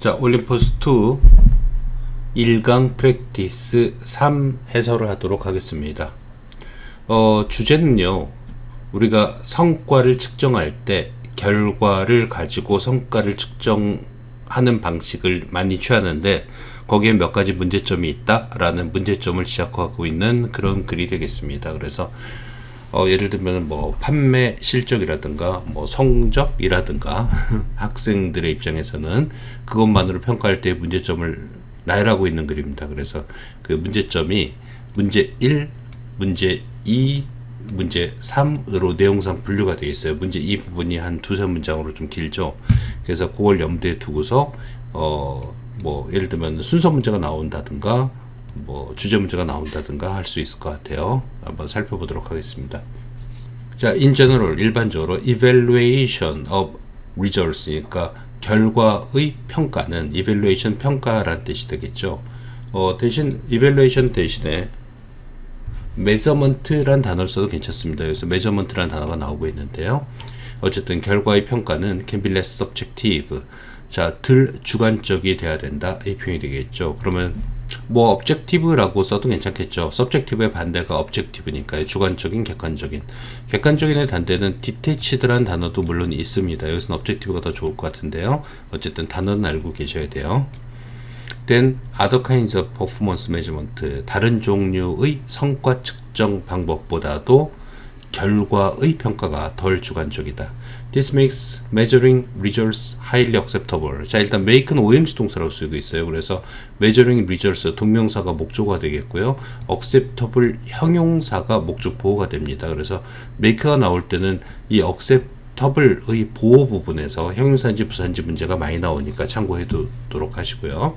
자, 올림포스 2 1강 프랙티스 3 해설을 하도록 하겠습니다. 어, 주제는요. 우리가 성과를 측정할 때 결과를 가지고 성과를 측정하는 방식을 많이 취하는데 거기에 몇 가지 문제점이 있다라는 문제점을 지적하고 있는 그런 글이 되겠습니다. 그래서 어, 예를 들면 뭐 판매 실적이라든가 뭐 성적이라든가 학생들의 입장에서는 그것만으로 평가할 때 문제점을 나열하고 있는 글입니다. 그래서 그 문제점이 문제 1, 문제 2, 문제 3으로 내용상 분류가 되어 있어요. 문제 2 부분이 한 두세 문장으로 좀 길죠. 그래서 그걸 염두에 두고서 어 뭐 예를 들면 순서 문제가 나온다든가 뭐 주제 문제가 나온다든가 할 수 있을 것 같아요. 한번 살펴보도록 하겠습니다. 자, in general 일반적으로 evaluation of results 그러니까 결과의 평가는 evaluation 평가란 뜻이 되겠죠. 어, 대신 evaluation 대신에 measurement란 단어를 써도 괜찮습니다. 그래서 measurement란 단어가 나오고 있는데요. 어쨌든 결과의 평가는 can be less subjective. 자, 덜 주관적이 돼야 된다. 이 표현이 되겠죠. 그러면 뭐 objective라고 써도 괜찮겠죠. subjective의 반대가 objective니까요. 주관적인, 객관적인. 객관적인의 단대는 detached란 단어도 물론 있습니다. 여기서는 objective가 더 좋을 것 같은데요. 어쨌든 단어는 알고 계셔야 돼요. then other kinds of performance measurement 다른 종류의 성과 측정 방법보다도 결과의 평가가 덜 주관적이다. This makes measuring results highly acceptable. 자, 일단 make는 오행시 동사라고 쓰고 있어요. 그래서 measuring results 동명사가 목조가 되겠고요. acceptable 형용사가 목적 보호가 됩니다. 그래서 make가 나올 때는 이 acceptable의 보호 부분에서 형용사인지 부사인지 문제가 많이 나오니까 참고해 두도록 하시고요.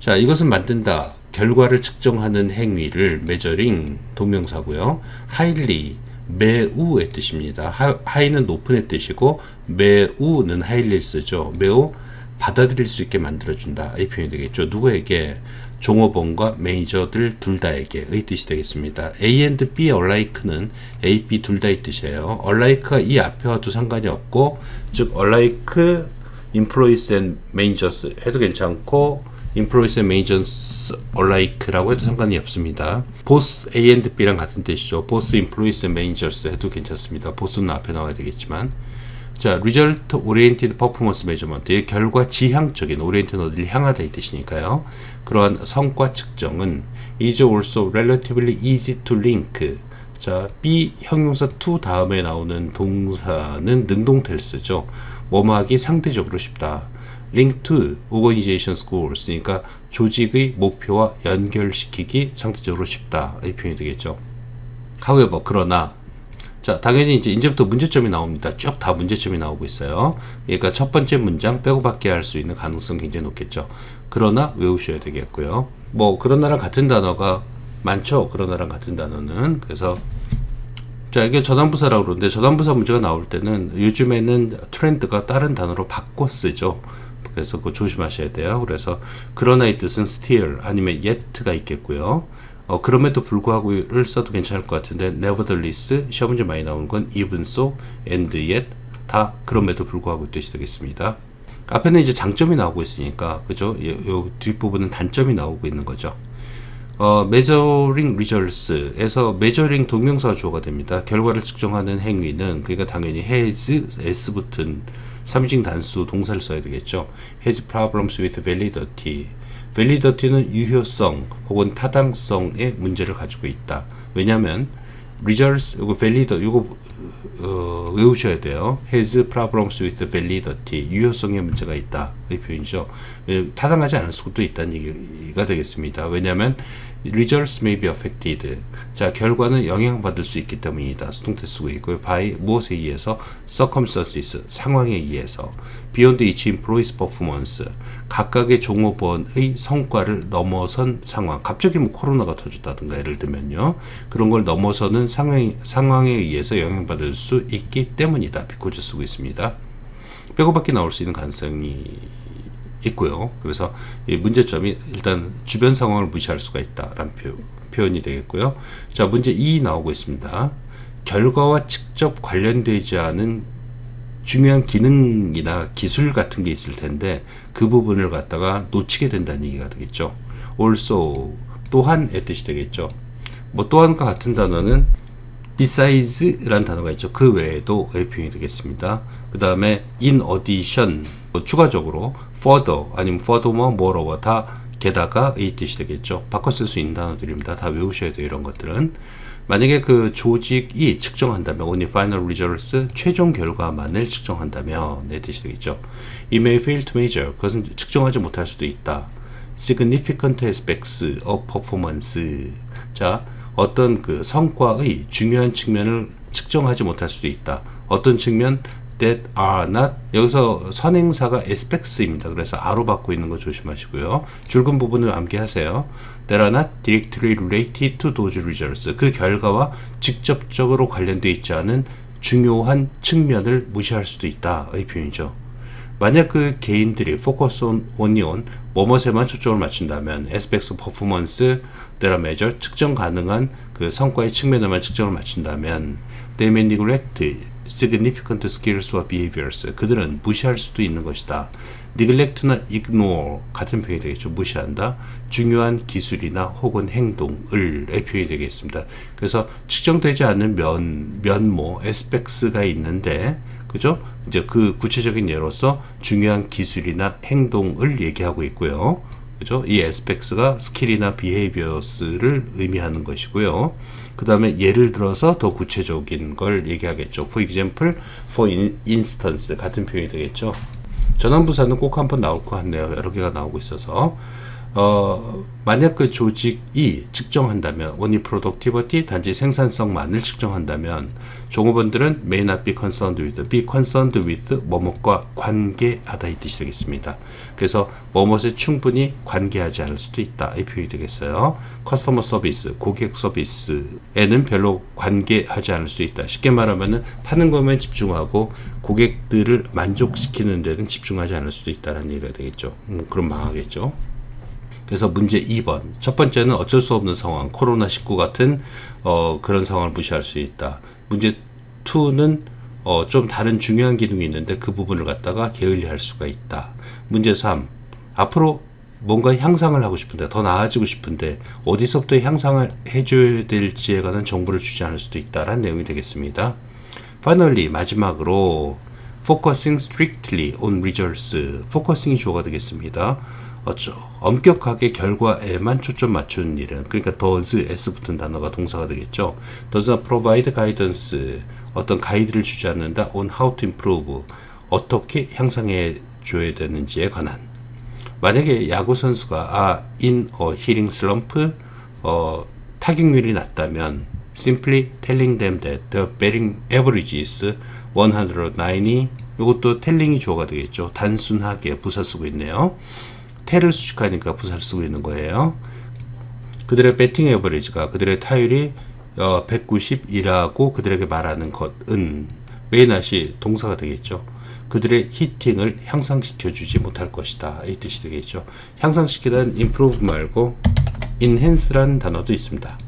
자, 이것은 만든다. 결과를 측정하는 행위를 measuring 동명사고요. highly 매우의 뜻입니다. 하 이는 높은의 뜻이고 매우는 하이리를 쓰죠. 매우 받아들일 수 있게 만들어준다. 이 표현이 되겠죠. 누구에게? 종업원과 매니저들 둘 다에게 의 뜻이 되겠습니다. A and B alike는 A, B 둘 다의 뜻이에요. alike가 이 앞에 와도 상관이 없고 즉 alike employees and managers 해도 괜찮고 employees and managers alike라고 해도 상관이 없습니다. both A and B랑 같은 뜻이죠. both employees and managers 해도 괜찮습니다. both는 앞에 나와야 되겠지만 자, result oriented performance measurement. 이 결과 지향적인 orient는 어디를 향하다 이 뜻이니까요. 그러한 성과 측정은 is also relatively easy to link. 자, B 형용사 to 다음에 나오는 동사는 능동태를 쓰죠. 뭐뭐하기 상대적으로 쉽다. Link to organization goals 그러니까 조직의 목표와 연결시키기 상대적으로 쉽다 이 표현이 되겠죠. however 그러나 자 당연히 이제 이제부터 문제점이 나옵니다. 쭉 다 문제점이 나오고 있어요. 그러니까 첫 번째 문장 빼고 받게 할수 있는 가능성 굉장히 높겠죠. 그러나 외우셔야 되겠고요. 뭐 그러나랑 같은 단어가 많죠. 그러나랑 같은 단어는 그래서 자, 이게 저당부사라고 그러는데 저당부사 문제가 나올 때는 요즘에는 트렌드가 다른 단어로 바꿔 쓰죠. 그래서 그거 조심하셔야 돼요. 그래서 그러나의 뜻은 still 아니면 yet가 있겠고요. 어, 그럼에도 불구하고를 써도 괜찮을 것 같은데 nevertheless 시험 문제 많이 나오는 건 even so and yet 다 그럼에도 불구하고 뜻이 되겠습니다. 앞에는 이제 장점이 나오고 있으니까 그죠? 요, 요 뒷부분은 단점이 나오고 있는 거죠. 어, measuring results에서 measuring 동명사 주어가 됩니다. 결과를 측정하는 행위는 그러니까 당연히 has s 붙은 3인칭 단수 동사를 써야 되겠죠. has problems with validity. validity는 유효성 혹은 타당성의 문제를 가지고 있다. 왜냐하면 results 이거 valid 이거 어, 외우셔야 돼요. has problems with validity 유효성에 문제가 있다 이 표현이죠. 예, 타당하지 않을 수도 있다는 얘기가 되겠습니다. 왜냐하면 results may be affected. 자, 결과는 영향받을 수 있기 때문이다. 수동태 쓰고 있고요. by 무엇에 의해서 circumstances 상황에 의해서 beyond each employee's performance 각각의 종업원의 성과를 넘어선 상황. 갑자기 뭐 코로나가 터졌다든가 예를 들면요. 그런 걸 넘어서는 상황 상황에 의해서 영향받을 수 있기 때문이다. because 쓰고 있습니다. 빼고밖에 나올 수 있는 가능성이 있고요. 그래서 이 문제점이 일단 주변 상황을 무시할 수가 있다라는 표, 표현이 되겠고요. 자, 문제 2 나오고 있습니다. 결과와 직접 관련되지 않은 중요한 기능이나 기술 같은 게 있을 텐데 그 부분을 갖다가 놓치게 된다는 얘기가 되겠죠. also 또한의 뜻이 되겠죠. 뭐 또한과 같은 단어는 beside스라는 단어가 있죠. 그 외에도의 표현이 되겠습니다. 그 다음에 in addition 뭐 추가적으로 further 아니면 furthermore moreover 다 게다가 이 뜻이 되겠죠. 바꿔 쓸 수 있는 단어들입니다. 다 외우셔야 돼요. 이런 것들은. 만약에 그 조직이 측정한다면 only final results 최종 결과만을 측정한다면 내 뜻이 되겠죠. It may fail to measure 그것은 측정하지 못할 수도 있다. significant aspects of performance 자 어떤 그 성과의 중요한 측면을 측정하지 못할 수도 있다. 어떤 측면 that are not 여기서 선행사가 aspects입니다. 그래서 a로 받고 있는 거 조심하시고요. 줄근 부분을 암기 하세요. that are not directly related to those results 그 결과와 직접적으로 관련되어 있지 않은 중요한 측면을 무시할 수도 있다의 표현이죠. 만약 그 개인들이 on only on 뭐뭇에만 초점을 맞춘다면 performance that are measured 측정 가능한 그 성과의 측면에만 측정을 맞춘다면 they may neglect significant skills or behaviors 그들은 무시할 수도 있는 것이다. neglect나 ignore 같은 표현이 되겠죠. 무시한다. 중요한 기술이나 혹은 행동을의 표현이 되겠습니다. 그래서 측정되지 않는 면 면모 aspects가 있는데 그죠? 이제 그 구체적인 예로서 중요한 기술이나 행동을 얘기하고 있고요. 그죠? 이 aspects가 스킬이나 behaviors를 의미하는 것이고요. 그 다음에 예를 들어서 더 구체적인 걸 얘기하겠죠. For example, for instance 같은 표현이 되겠죠. 전환부사는 꼭 한 번 나올 것 같네요. 여러 개가 나오고 있어서. 어, 만약 그 조직이 측정한다면 only productivity 단지 생산성만을 측정한다면 종업원들은 may not be concerned with be concerned with 뭐뭇과 관계하다 이 뜻이 되겠습니다. 그래서 뭐뭇에 충분히 관계하지 않을 수도 있다 이 표현이 되겠어요. customer service 고객 서비스에는 별로 관계하지 않을 수도 있다. 쉽게 말하면은 파는 것만 집중하고 고객들을 만족시키는 데는 집중하지 않을 수도 있다는 얘기가 되겠죠. 음, 그럼 망하겠죠. 그래서 문제 2번. 첫 번째는 어쩔 수 없는 상황, 코로나19 같은 어, 그런 상황을 무시할 수 있다. 문제 2는 어, 좀 다른 중요한 기능이 있는데 그 부분을 갖다가 게을리할 수가 있다. 문제 3. 앞으로 뭔가 향상을 하고 싶은데 더 나아지고 싶은데 어디서부터 향상을 해줘야 될지에 관한 정보를 주지 않을 수도 있다라는 내용이 되겠습니다. Finally 마지막으로 focusing strictly on results. 포커싱이 주어가 되겠습니다. 어쩌 엄격하게 결과에만 초점 맞추는 일은 그러니까 does s 붙은 단어가 동사가 되겠죠. does not provide guidance 어떤 가이드를 주지 않는다 on how to improve 어떻게 향상해 줘야 되는지에 관한 만약에 야구 선수가 아 in a hitting slump 어, 타격률이 낮다면 simply telling them that the batting average is 190 이것도 텔링이 주어가 되겠죠. 단순하게 부사 쓰고 있네요. 테를 수식하니까 부사를 쓰고 있는 거예요. 그들의 배팅 에버리지가 그들의 타율이 어, 190이라고 그들에게 말하는 것은 메인낫이 동사가 되겠죠. 그들의 히팅을 향상시켜 주지 못할 것이다. 이 뜻이 되겠죠. 향상시키다는 improve 말고 enhance라는 단어도 있습니다.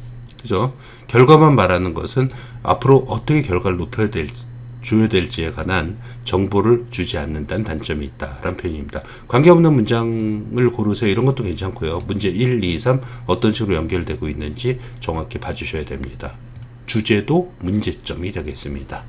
그죠? 결과만 말하는 것은 앞으로 어떻게 결과를 높여야 될지 줘야 될지에 관한 정보를 주지 않는다는 단점이 있다라는 표현입니다. 관계없는 문장을 고르세요. 이런 것도 괜찮고요. 문제 1, 2, 3 어떤 식으로 연결되고 있는지 정확히 봐주셔야 됩니다. 주제도 문제점이 되겠습니다.